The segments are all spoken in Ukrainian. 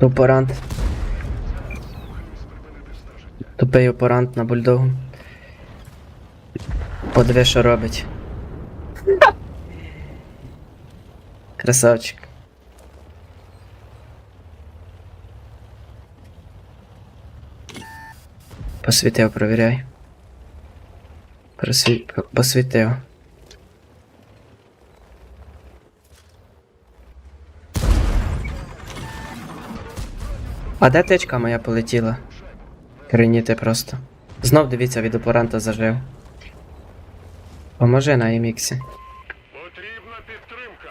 Опорант. Тупий опорант на бульдогу. Подиви, що робить. Красавчик. Посвітив, провіряй. Просві... п- Посвітив. А де тичка моя полетіла? Креніти просто. Знов дивіться від опоранта зажив. Поможи на еміксі. Потрібна підтримка.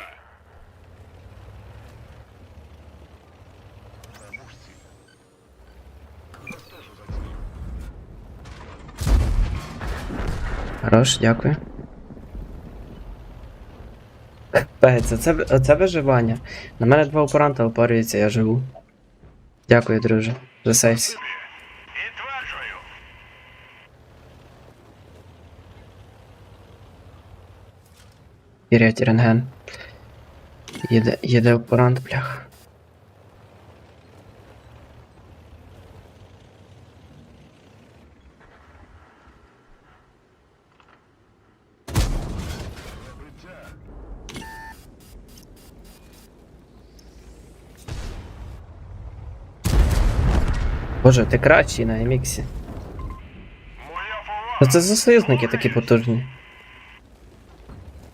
Хорош, дякую. Пець, оце, оце виживання. На мене два опоранта опорюються, я живу. Дякую, друже. За Підтверджую. Вірять, рентген. Їде, їде опорант, блях. Боже, ти кращий на еміксі. Ну це за союзники такі потужні?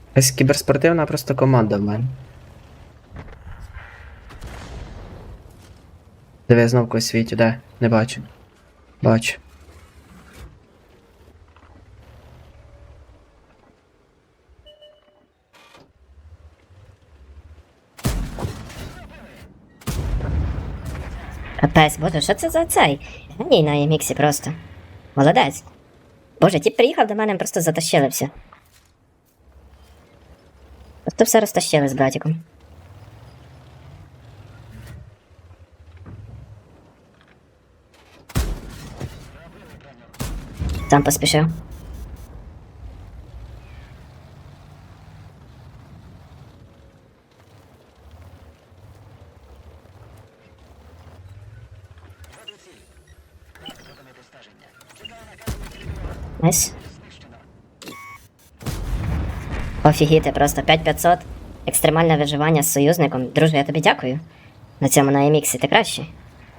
Якась кіберспортивна просто команда в мене. Диви, знов когось світю, де? Не бачу. Бачу. Капець, боже, що це за цей? Геній на еміксі просто. Молодець. Боже, ті приїхав до мене, просто затащили все. Просто все розтащили з братиком. Сам поспішив. Найс. Офігіти, просто 5500. Екстремальне виживання з союзником. Друже, я тобі дякую. На цьому на еміксі ти кращий.